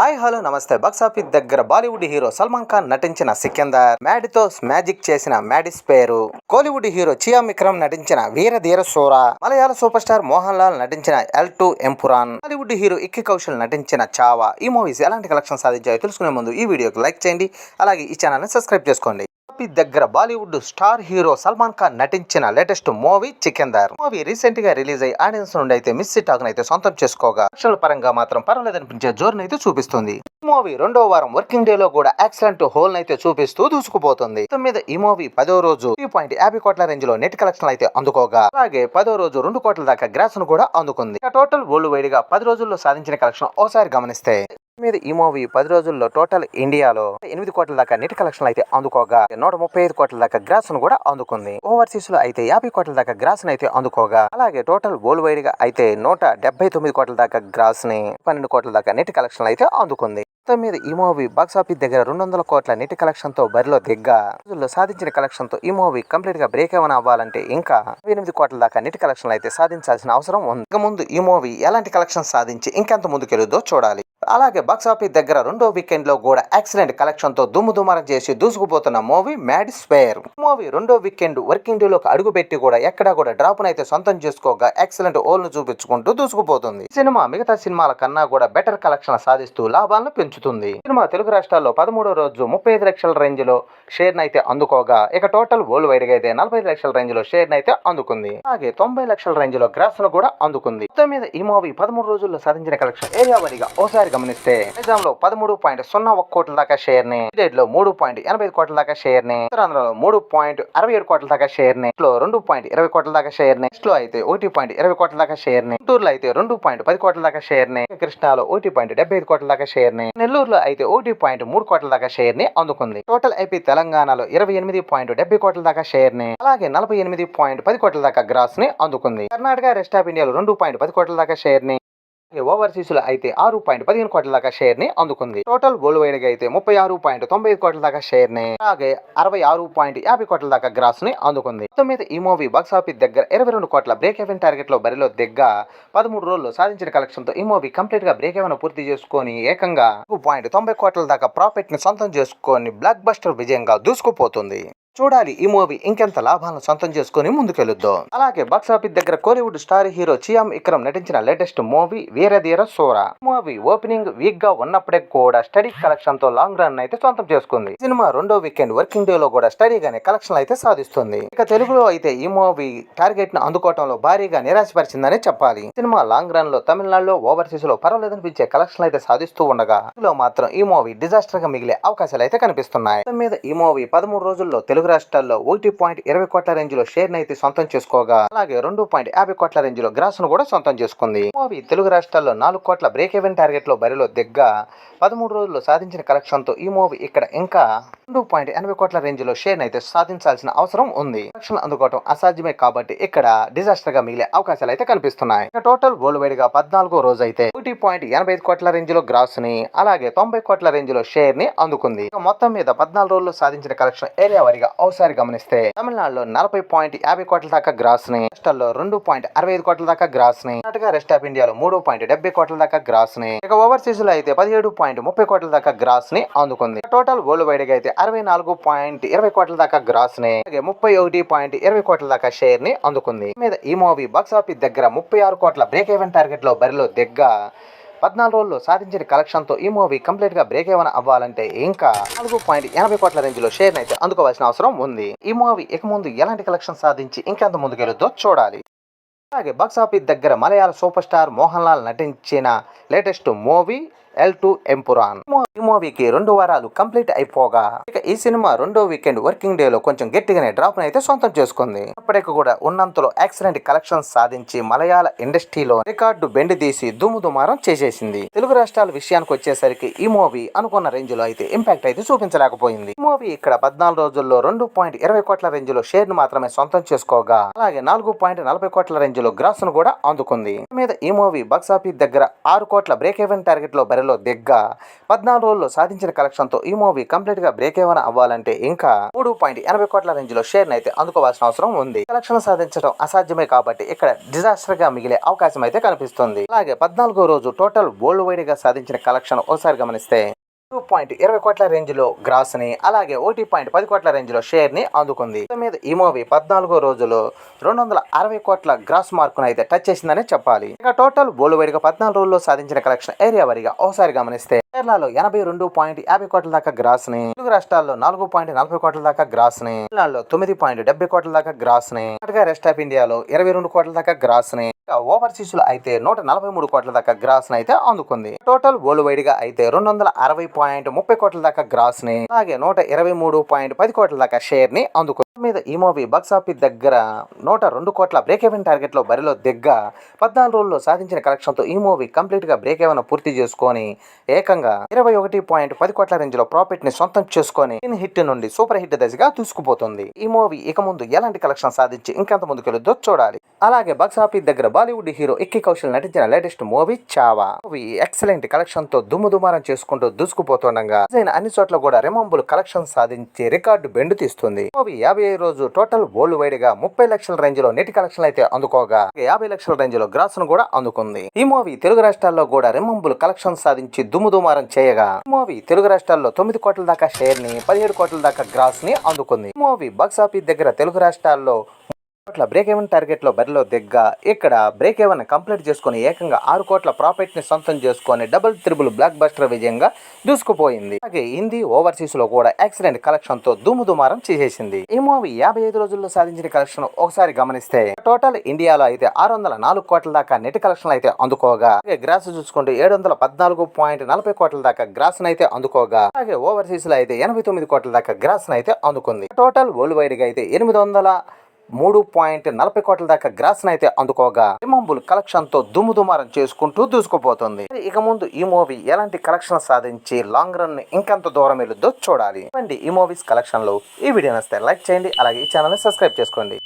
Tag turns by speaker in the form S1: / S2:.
S1: Hi hello namaste. Box office దగ్గర Bollywood hero Salman Khan నటించిన Sikandar. మ్యాడితో magic చేసిన మ్యాడిస్ పేరు. కోలీవుడ్ హీరో చియా విక్రమ్ నటించిన వీర ధీర సూర. మలయాళ సూపర్ స్టార్ మోహన్ లాల్ నటించిన L two Empuraan Bollywood hero Vicky Kaushal నటించిన చావా. ఈ మూవీస్ ఎలాంటి కలెక్షన్ సాధించాయో తెలుసుకునే ముందు ఈ వీడియోకి లైక్ చేయండి. అలాగే ఈ ఛానల్ని సబ్స్క్రైబ్ చేసుకోండి. బాపి దగ్గర బాలీవుడ్ స్టార్ హీరో సల్మాన్ ఖాన్ నటించిన లేటెస్ట్ మూవీ చికెందార్ మూవీ రీసెంట్గా రిలీజ్ అయ్యి ఆడియన్స్ నుండి అయితే మిస్ టాక్ అయితే సొంతం చేసుకోగా. లక్షల పరంగా మాత్రం పర్వాలేదనిపించే జోరును అయితే చూపిస్తుంది. ఈ మూవీ రెండో వారం వర్కింగ్ డే లో కూడా ఎక్సలెంట్ హోల్ అయితే చూపిస్తూ దూసుకుపోతుంది. మీద ఈ మూవీ పదో రోజు త్రీ పాయింట్ యాభై కోట్ల రేంజ్లో నెట్ కలెక్షన్ అయితే అందుకోగా. అలాగే పదో రోజు రెండు కోట్ల దాకా గ్రాస్ను కూడా అందుకుంది. టోటల్ వరల్డ్ వైడ్గా పది రోజుల్లో సాధించిన కలెక్షన్ ఓసారి గమనిస్తే మీద ఈ మూవీ పది రోజుల్లో టోటల్ ఇండియాలో ఎనిమిది కోట్ల దాకా నెట్ కలెక్షన్ అయితే అందుకోగా నూట ముప్పై ఐదు కోట్ల దాకా గ్రాస్ను కూడా అందుకుంది. ఓవర్సీస్లో అయితే యాభై కోట్ల దాకా గ్రాస్ అయితే అందుకోగా అలాగే టోటల్ వరల్డ్ వైడ్గా అయితే నూట డెబ్బై తొమ్మిది కోట్ల దాకా గ్రాస్ని పన్నెండు కోట్ల దాకా నెట్ కలెక్షన్ అయితే అందుకుంది. మొత్తం మీద ఈ మూవీ బాక్స్ ఆఫీస్ దగ్గర రెండు వందల కోట్ల నెట్ కలెక్షన్తో బరిలో దిగ్గా రోజుల్లో సాధించిన కలెక్షన్తో ఈ మూవీ కంప్లీట్గా బ్రేక్ ఏమైనా అవ్వాలంటే ఇంకా ఎనిమిది కోట్ల దాకా నెట్ కలెక్షన్ అయితే సాధించాల్సిన అవసరం ఉంది. ఇక ముందు ఈ మూవీ ఎలాంటి కలెక్షన్ సాధించి ఇంకెంత ముందుకెళ్ళుదో చూడాలి. అలాగే బాక్స్ ఆఫీస్ దగ్గర రెండో వీకెండ్లో కూడా యాక్సిడెంట్ కలెక్షన్తో దుమ్ము దుమారం చేసి దూసుకుపోతున్న మూవీ మ్యాడ్ స్పేర్ మూవీ రెండో వీకెండ్ వర్కింగ్ డేలోకి అడుగుపెట్టి అడుగు పెట్టి కూడా ఎక్కడా కూడా డ్రాప్ అయితే సొంతం చేసుకోగా ఎక్సలెంట్ ఓల్ను చూపించుకుంటూ దూసుకుపోతుంది. సినిమా మిగతా సినిమాల కన్నా కూడా బెటర్ కలెక్షన్ సాధిస్తూ లాభాలను పెంచుతుంది. సినిమా తెలుగు రాష్ట్రాల్లో పదమూడో రోజు ముప్పై ఐదు లక్షల రేంజ్లో షేర్ అయితే అందుకోగా ఇక టోటల్ వరల్డ్ వైడ్గా అయితే నలభై ఐదు లక్షల రేంజ్లో షేర్ అయితే అందుకుంది. అలాగే తొంభై లక్షల రేంజ్లో గ్రాస్ను కూడా అందుకుంది. మొత్తం మీద ఈ మూవీ పదమూడు రోజుల్లో సాధించిన కలెక్షన్ ఏరియా వారీగా ఓసారి గమనిస్తే నిజాం లో పదమూడు పాయింట్ సున్నా ఒక కోట్ల దాకా షేర్ని లో మూడు పాయింట్ ఎనభై ఐదు కోట్ల దాకా షేర్ని ఉత్తరాంధ్రలో మూడు పాయింట్ అరవై ఏడు కోట్ల దాకా షేర్ని లో రెండు పాయింట్ ఇరవై కోట్ల దాకా షేర్ని లో అయితే ఒకటి పాయింట్ ఇరవై కోట్ల దాకా షేర్ని గుంటూరులో అయితే రెండు పాయింట్ పది కోట్ల దాకా షేర్ని కృష్ణాలో ఒకటి పాయింట్ డెబ్బై ఐదు కోట్ల దాకా షేర్ని నెల్లూరులో అయితే ఒకటి పాయింట్ మూడు కోట్ల దాకా షేర్ని అందుకుంది టోటల్ ఐపీ తెలంగాణలో ఇరవై ఎనిమిది పాయింట్ డెబ్బై కోట్ల దాకా షేర్ని అలాగే నలభై ఎనిమిది పాయింట్ పది కోట్ల దాకా గ్రాస్ని అందుకుంది కర్ణాటక రెస్ట్ ఆఫ్ ఇండియాలో రెండు పాయింట్ పది కోట్ల దాకా షేర్ని ఓవర్సీస్లో అయితే ఆరు పాయింట్ పదిహేను కోట్ల దాకా షేర్ని అందుకుంది. టోటల్ వరల్డ్ వైడ్ అయితే ముప్పై ఆరు పాయింట్ తొంభై కోట్ల దాకా షేర్ని అలాగే అరవై ఆరు పాయింట్ యాభై కోట్ల దాకా గ్రాస్ని అందుకుంది. మొత్తం మీద ఈ మూవీ బాక్స్ ఆఫీస్ దగ్గర ఇరవై రెండు కోట్ల బ్రేక్ ఎవెన్ టార్గెట్లో బరిలో దిగ్గ పదమూడు రోజుల్లో సాధించిన కలెక్షన్తో ఈ మూవీ కంప్లీట్గా బ్రేక్ ఎవెన్ పూర్తి చేసుకొని ఏకంగా పాయింట్ తొంభై కోట్ల దాకా ప్రాఫిట్ని సొంతం చేసుకొని బ్లాక్ బస్టర్ విజయంగా దూసుకుపోతుంది. చూడాలి ఈ మూవీ ఇంకెంత లాభాలను సొంతం చేసుకుని ముందుకెళ్ళుద్దాం అలాగే బాక్సాఫీస్ దగ్గర కోలీవుడ్ స్టార్ హీరో చియామ్ ఇక్రమ్ నటించిన లేటెస్ట్ మూవీ వీరధీర సూర. మూవీ ఓపెనింగ్ వీక్గా ఉన్నప్పుడే కూడా స్టడీ కలెక్షన్తో లాంగ్ రన్ అయితే సొంతం చేసుకుంది. సినిమా రెండో వీకెండ్ వర్కింగ్ డే లో కూడా స్టడీగానే కలెక్షన్ అయితే సాధిస్తుంది. ఇక తెలుగులో అయితే ఈ మూవీ టార్గెట్ను అందుకోవడంలో భారీగా నిరాశపరిచిందని చెప్పాలి. సినిమా లాంగ్ రన్లో తమిళనాడులో ఓవర్సీస్లో పర్వాలేదనిపించే కలెక్షన్ అయితే సాధిస్తూ ఉండగా ఇందులో మాత్రం ఈ మూవీ డిజాస్టర్గా మిగిలే అవకాశాలు అయితే కనిపిస్తున్నాయి. మీద ఈ మూవీ పదమూడు రోజుల్లో తెలుగు తెలుగు రాష్ట్రాల్లో ఒకటి పాయింట్ ఇరవై కోట్ల రేంజ్లో షేర్ అయితే సొంతం చేసుకోగా. అలాగే రెండు పాయింట్ యాభై కోట్ల రేంజ్లో గ్రాస్ను కూడా సొంతం చేసుకుంది. మూవీ తెలుగు రాష్ట్రాల్లో నాలుగు కోట్ల బ్రేక్ ఈవెన్ టార్గెట్లో బరిలో దిగ్గా పదమూడు రోజుల్లో సాధించిన కలెక్షన్తో ఈ మూవీ ఇక్కడ ఇంకా రెండు పాయింట్ ఎనభై కోట్ల రేంజ్లో షేర్ అయితే సాధించాల్సిన అవసరం ఉంది. లక్షలు అందుకోవడం అసాధ్యమే కాబట్టి ఇక్కడ డిజాస్టర్గా మిగిలే అవకాశాలు అయితే కనిపిస్తున్నాయి. టోటల్ వరల్డ్ వైడ్గా పద్నాలుగో రోజు అయితే ఒకటి పాయింట్ ఎనభై ఐదు కోట్ల రేంజ్లో గ్రాస్ని అలాగే తొంభై కోట్ల రేంజ్లో షేర్ని అందుకుంది మొత్తం మీద పద్నాలుగు రోజుల్లో సాధించిన కలెక్షన్ ఏరియా వారిగా ఒకసారి గమనిస్తే తమిళనాడులో నలభై పాయింట్ యాభై కోట్ల దాకా గ్రాస్ని రాష్ట్రాల్లో రెండు పాయింట్ అరవై ఐదు కోట్ల దాకా గ్రాస్ని కర్ణాటక రెస్ట్ ఆఫ్ ఇండియాలో మూడు పాయింట్ డెబ్బై కోట్ల దాకా గ్రాస్ని ఇక ఓవర్సీస్లో అయితే పదిహేడు పాయింట్ ముప్పై కోట్ల దాకా గ్రాస్ని అందుకుంది టోటల్ వరల్డ్ వైడ్గా అయితే అరవై నాలుగు పాయింట్ ఇరవై కోట్ల దాకా గ్రాస్ని అలాగే ముప్పై ఒకటి పాయింట్ ఇరవై కోట్ల దాకా షేర్ని అందుకుంది. మీద ఈ మూవీ బాక్స్ ఆఫీస్ దగ్గర ముప్పై ఆరు కోట్ల బ్రేక్ ఈవెన్ టార్గెట్లో బరిలో దిగ్గా పద్నాలుగు రోజుల్లో సాధించిన కలెక్షన్తో ఈ మూవీ కంప్లీట్గా బ్రేక్ ఏమైనా అవ్వాలంటే ఇంకా నాలుగు పాయింట్ ఎనభై కోట్ల రేంజ్లో షేర్ అయితే అందుకోవాల్సిన అవసరం ఉంది. ఈ మూవీ ఇక ముందు ఎలాంటి కలెక్షన్ సాధించి ఇంకెంత ముందుకెళ్తుందో చూడాలి. అలాగే బాక్స్ ఆఫీస్ దగ్గర మలయాళ సూపర్ స్టార్ మోహన్ లాల్ నటించిన latest movie L two Empuraan ఈ మూవీకి రెండు వారాలు కంప్లీట్ అయిపోగా ఇక ఈ సినిమా రెండో వీకెండ్ వర్కింగ్ డే లో కొంచెం గట్టిగానే డ్రాప్ అయితే సొంతం చేసుకుంది. అప్పటికి కూడా ఉన్నంతలో ఎక్సలెంట్ కలెక్షన్స్ సాధించి మలయాళ ఇండస్ట్రీలో రికార్డు బెండ్ తీసి దుమ్ము దుమారం చేసేసింది. తెలుగు రాష్ట్రాల విషయానికి వచ్చేసరికి ఈ మూవీ అనుకున్న రేంజ్లో అయితే ఇంపాక్ట్ అయితే చూపించలేకపోయింది. ఈ మూవీ ఇక్కడ పద్నాలుగు రోజుల్లో రెండు పాయింట్ ఇరవై కోట్ల రేంజ్లో షేర్ను మాత్రమే సొంతం చేసుకోగా అలాగే నాలుగు పాయింట్ నలభై కోట్ల రేంజ్లో గ్రాస్ను కూడా అందుకుంది. మీద ఈ మూవీ బాక్సాఫీస్ దగ్గర ఆరు కోట్ల బ్రేక్ ఈవెన్ టార్గెట్లో బరిలో దిగ్గ పద్నాలుగు రోజుల్లో సాధించిన కలెక్షన్తో ఈ మూవీ కంప్లీట్గా బ్రేక్ ఏమైనా అవ్వాలంటే ఇంకా మూడు పాయింట్ ఎనభై కోట్ల రేంజ్లో షేర్ అయితే అందుకోవాల్సిన అవసరం ఉంది. కలెక్షన్ సాధించడం అసాధ్యమే కాబట్టి ఇక్కడ డిజాస్టర్గా మిగిలే అవకాశం అయితే కనిపిస్తుంది. అలాగే పద్నాలుగో రోజు టోటల్ వరల్డ్ వైడ్గా సాధించిన కలెక్షన్ ఒకసారి గమనిస్తే టూ పాయింట్ ఇరవై కోట్ల రేంజ్లో గ్రాస్ని అలాగే ఒకటి పాయింట్ పది కోట్ల రేంజ్లో షేర్ని అందుకుంది మీద ఈ మూవీ పద్నాలుగో రోజులో రెండు వందల అరవై కోట్ల గ్రాస్ మార్కును అయితే టచ్ చేసిందనే చెప్పాలి. ఇక టోటల్ బోలు వైడ్గా పద్నాలుగు రోజుల్లో సాధించిన కలెక్షన్ ఏరియా వారిగా ఒకసారి గమనిస్తే కేరళలో ఎనభై రెండు పాయింట్ యాభై కోట్ల దాకా గ్రాస్ని తెలుగు రాష్ట్రాల్లో నాలుగు పాయింట్ నలభై కోట్ల దాకా గ్రాస్ని తమిళనాడులో తొమ్మిది పాయింట్ డెబ్బై కోట్ల దాకా గ్రాస్ని కర్ణాటక రెస్ట్ ఆఫ్ ఇండియాలో ఇరవై రెండు కోట్ల దాకా గ్రాస్ ని ఓవర్సీస్లో అయితే నూట నలభై మూడు కోట్ల దాకా గ్రాస్ అయితే అందుకుంది. టోటల్ వరల్డ్ వైడ్గా అయితే రెండు వందల అరవై పాయింట్ ముప్పై కోట్ల దాకా గ్రాస్ని అలాగే నూట ఇరవై మూడు పాయింట్ పది కోట్ల దాకా షేర్ని అందుకుంది మీద ఈ మూవీ బాక్సాఫీస్ దగ్గర నూట రెండు కోట్ల బ్రేక్ ఎవెన్ టార్గెట్లో బరిలో దిగ్గ పద్నాలుగు రోజుల్లో సాధించిన కలెక్షన్తో ఈ మూవీ కంప్లీట్గా బ్రేక్ ఎవెన్ పూర్తి చేసుకొని ఏకంగా ఇరవై ఒకటి పాయింట్ పది కోట్ల రేంజ్లో ప్రాఫిట్ని సొంతం చేసుకొని హిట్ నుండి సూపర్ హిట్ దశగా దూసుకుపోతుంది. ఈ మూవీ ఇక ముందు ఎలాంటి కలెక్షన్ సాధించి ఇంకెంత ముందుకెళ్ళొద్దో చూడాలి. అలాగే బాక్సాఫీస్ దగ్గర బాలీవుడ్ హీరో ఇక్కి కౌశల్ నటించిన latest movie Chhaava movie excellent కలెక్షన్తో దుమ్ము దుమారం చేసుకుంటూ దూసుకుపోతుండగా అన్ని చోట్ల కూడా రిమంబుల్ కలెక్షన్ సాధించి రికార్డు బెండు తీస్తుంది. మూవీ యాభై రోజు టోటల్ వరల్డ్ వైడ్గా ముప్పై లక్షల రేంజ్లో నెట్ కలెక్షన్ అయితే అందుకోగా. యాభై లక్షల రేంజ్లో గ్రాస్ను కూడా అందుకుంది. ఈ మూవీ తెలుగు రాష్ట్రాల్లో కూడా రెమంబుల్ కలెక్షన్ సాధించి దుమ్ము దుమారం చేయగా ఈ మూవీ తెలుగు రాష్ట్రాల్లో తొమ్మిది కోట్ల దాకా షేర్ని పదిహేడు కోట్ల దాకా గ్రాస్ని అందుకుంది. ఈ మూవీ బాక్సాఫీస్ దగ్గర తెలుగు రాష్ట్రాల్లో కోట్ల బ్రేక్ ఎవెన్ టార్గెట్లో బరిలో దిగ్గ ఇక్కడ బ్రేక్ ఎవెన్ కంప్లీట్ చేసుకుని ఏకంగా ఆరు కోట్ల ప్రాఫిట్ని సొంతం చేసుకొని డబుల్ త్రిబుల్ బ్లాక్ బస్టర్ విజయంగా దూసుకుపోయింది. అలాగే హిందీ ఓవర్సీస్లో కూడా ఎక్సలెంట్ కలెక్షన్తో దుమ్ము దుమారం చేసేసింది. ఈ మూవీ యాభై ఐదు రోజుల్లో సాధించిన కలెక్షన్ ఒకసారి గమనిస్తే టోటల్ ఇండియాలో అయితే ఆరు వందల నాలుగు కోట్ల దాకా నెట్ కలెక్షన్ అయితే అందుకోగా అలాగే గ్రాస్ చూసుకుంటే ఏడు వందల పద్నాలుగు పాయింట్ నలభై కోట్ల దాకా గ్రాస్ అయితే అందుకోగా అలాగే ఓవర్సీస్లో అయితే ఎనభై తొమ్మిది కోట్ల దాకా గ్రాస్ అయితే అందుకుంది. టోటల్ వరల్డ్ వైడ్గా అయితే ఎనిమిది వందల మూడు పాయింట్ నలభై కోట్ల దాకా గ్రాస్ అయితే అందుకోగా ఇమాంబుల్ కలెక్షన్తో దుమ్ము దుమారం చేసుకుంటూ దూసుకుపోతుంది. ఇక ముందు ఈ మూవీ ఎలాంటి కలెక్షన్ సాధించి లాంగ్ రన్ ఇంకెంత దూరం వెళ్ళొద్దో చూడాలి. ఈ మూవీస్ కలెక్షన్లో ఈ వీడియో నస్తే లైక్ చేయండి అలాగే ఈ ఛానల్ని సబ్స్క్రైబ్ చేసుకోండి.